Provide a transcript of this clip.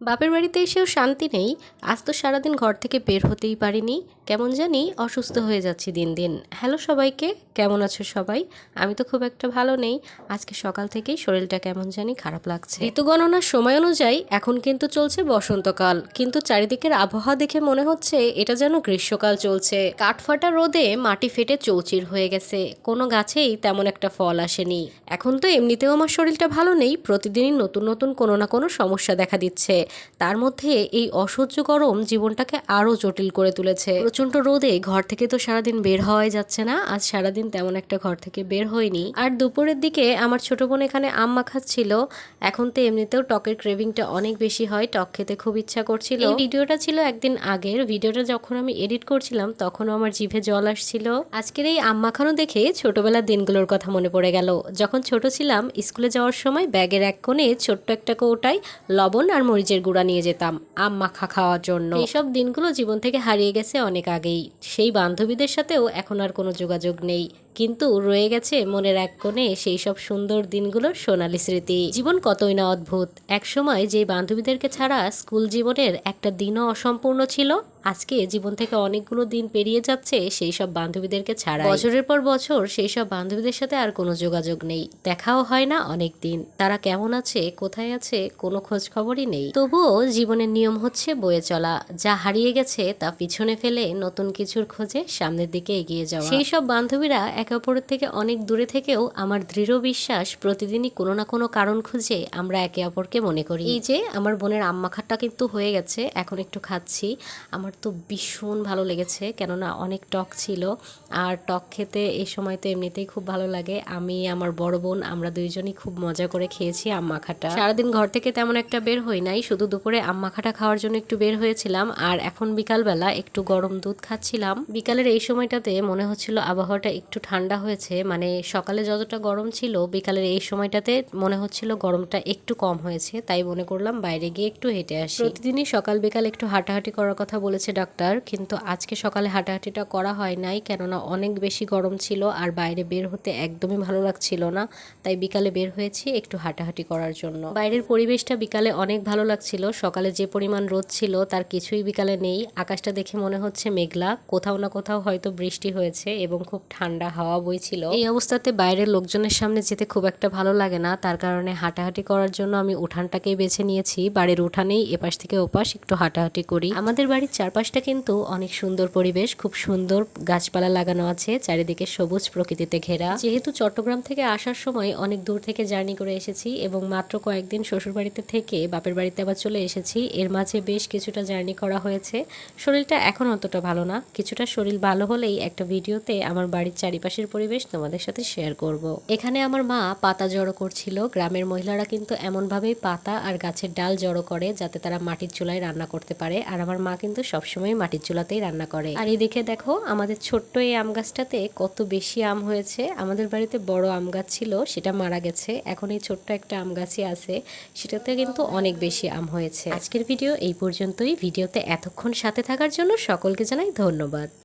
বাপের বাড়িতে এসেও শান্তি নেই, আজ তো সারাদিন ঘর থেকে বের হতেই পারিনি। কেমন জানি অসুস্থ হয়ে যাচ্ছি দিন দিন। হ্যালো সবাইকে, কেমন আছো সবাই? আমি তো খুব একটা ভালো নেই। আজকে সকাল থেকেই শরীরটা কেমন জানি খারাপ লাগছে। ঋতু গণনার সময় অনুযায়ী এখন কিন্তু চলছে বসন্তকাল। কিন্তু চারিদিকের আবহাওয়া দেখে মনে হচ্ছে এটা যেন গ্রীষ্মকাল চলছে। কাঠফাটা রোদে মাটি ফেটে চৌচির হয়ে গেছে। কোনো গাছেই তেমন একটা ফল আসেনি। এখন তো এমনিতেও আমার শরীরটা ভালো নেই। প্রতিদিনই নতুন নতুন কোনো না কোনো সমস্যা দেখা দিচ্ছে। তার মধ্যে এই অসহ্য গরম জীবনটাকে আরও জটিল করে তুলেছে। প্রচণ্ড রোদে ঘর থেকে তো সারাদিন বের হওয়াই যাচ্ছে না, আজ সারাদিন তেমন একটা ঘর থেকে বের হয়নি। আর দুপুরের দিকে আমার ছোট বোন এখানে আম মাখাচ্ছিল, এখন তো এমনিতেও টকের ক্রেভিংটা অনেক বেশি হয়, টক খেতে খুব ইচ্ছা করছিল। এই ভিডিওটা ছিল একদিন আগের, ভিডিওটা যখন আমি এডিট করছিলাম তখনও আমার জিভে জল আসছিল। আজকের এই আম মাখানো দেখে ছোটবেলার দিনগুলোর কথা মনে পড়ে গেল। যখন ছোট ছিলাম, স্কুলে যাওয়ার সময় ব্যাগের এক কোণে ছোট্ট একটা কৌটায় লবণ আর মরিচের গুঁড়া নিয়ে যেতাম, আম মাখা খাওয়ার জন্য। এইসব দিনগুলো জীবন থেকে হারিয়ে গেছে অনেক আগেই। সেই বান্ধবীদের সাথেও এখন আর কোনো যোগাযোগ নেই। কিন্তু রয়ে গেছে মনের এক কোণে সেই সব সুন্দর দিনগুলোর সোনালি স্মৃতি। জীবন কতই না অদ্ভুত। একসময় যে বান্ধবীদেরকে ছাড়া স্কুল জীবনের একটা দিনও অসম্পূর্ণ ছিল, আজকে জীবন থেকে অনেকগুলো দিন পেরিয়ে যাচ্ছে সেই সব বান্ধবীদেরকে ছাড়া বছরের পর বছর সেই সব বান্ধবীদের সাথে আর কোনো যোগাযোগ নেই। দেখাও হয় না অনেক দিন। তারা কেমন আছে, কোথায় আছে, কোনো খোঁজ খবরই নেই। তবুও জীবনের নিয়ম হচ্ছে বয়ে চলা। যা হারিয়ে গেছে তা পিছনে ফেলে নতুন কিছুর খোঁজে সামনের দিকে এগিয়ে যাওয়া। সেই সব বান্ধবীরা একে অপরের থেকে অনেক দূরে থেকেও আমার দৃঢ় বিশ্বাস প্রতিদিনই কোনো না কোনো কারণ খুঁজে আমরা একে অপরকে মনে করি। এই যে আমার বোনের আম্মা খাট্টা কিন্তু হয়ে গেছে, এখন একটু খাচ্ছি। আমার তো ভীষণ ভালো লেগেছে, কেননা অনেক টক ছিল। আর টক খেতে এই সময় তো এমনিতেই খুব ভালো লাগে। আমি, আমার বড় বোন, আমরা দুইজনই খুব মজা করে খেয়েছি আম্মা খাটা সারাদিন ঘর থেকে তেমন একটা বের হই নাই, শুধু দুপুরে আম্মা খাটা খাওয়ার জন্য একটু বের হয়েছিলাম। আর এখন বিকালবেলা একটু গরম দুধ খাচ্ছিলাম। বিকালের এই সময়টাতে মনে হচ্ছিল আবহাওয়াটা একটু ঠান্ডা হয়েছে মানে সকালে যতটা গরম ছিল, বিকালের এই সময়টাতে মনে হচ্ছিল গরমটা একটু কম হয়েছে, তাই মনে করলাম বাইরে গিয়ে একটু হেঁটে আসি। প্রতিদিনই সকাল বিকাল একটু হাঁটাহাঁটি করার কথা বলেছে ডাক্তার, কিন্তু আজকে সকালে হাঁটাহাঁটিটা করা হয় নাই, কেননা অনেক বেশি গরম ছিল আর বাইরে বের হতে একদমই ভালো লাগছিল না, তাই বিকালে বের হয়েছি একটু হাঁটাহাঁটি করার জন্য। বাইরের পরিবেশটা বিকালে অনেক ভালো লাগছিল, সকালে যে পরিমাণ রোদ ছিল তার কিছুই বিকালে নেই, আকাশটা দেখে মনে হচ্ছে মেঘলা, কোথাও না কোথাও হয়তো বৃষ্টি হয়েছে এবং খুব ঠান্ডা হাওয়া বইছিল। এই অবস্থাতে বাইরের লোকজনের সামনে যেতে খুব একটা ভালো লাগে না। তার কারণে হাঁটাহাঁটি করার জন্য আমি উঠানটাকেই বেছে নিয়েছি। বাড়ির উঠানেই এপাশ থেকে ওপাশ একটু হাঁটাহাঁটি করি। আমাদের বাড়ির চারপাশটা কিন্তু অনেক সুন্দর পরিবেশ, খুব সুন্দর গাছপালা লাগানো আছে, চারিদিকে সবুজ প্রকৃতিতে ঘেরা। যেহেতু চট্টগ্রাম থেকে আসার সময় অনেক দূর থেকে জার্নি করে এসেছি এবং মাত্র কয়েকদিন শ্বশুর বাড়িতে থেকে বাপের বাড়িতে আবার চলে এসেছি, এর মাঝে বেশ কিছুটা জার্নি করা হয়েছে। শরীরটা এখন অতটা ভালো না। কিছুটা শরীর ভালো হলেই একটা ভিডিওতে আমার বাড়ির চারিপাশের পরিবেশ তোমাদের সাথে শেয়ার করব। এখানে আমার মা পাতা জড়ো করছিল। গ্রামের মহিলারা কিন্তু এমনভাবেই পাতা আর গাছের ডাল জড়ো করে যাতে তারা মাটির চুলায় রান্না করতে পারে। আর আমার মা কিন্তু সবসময় মাটির চুলাতেই রান্না করে। আর এদিকে দেখো, আমাদের ছোট্ট এই আম গাছটাতে কত বেশি আম হয়েছে। আমাদের বাড়িতে বড় আম গাছ ছিল, সেটা মারা গেছে। এখন এই ছোট্ট একটা আম গাছই আছে, সেটাতে কিন্তু অনেক বেশি আম হয়েছে। আজকের ভিডিও এই পর্যন্তই। ভিডিওতে এতক্ষণ সাথে থাকার জন্য সকলকে জানাই ধন্যবাদ।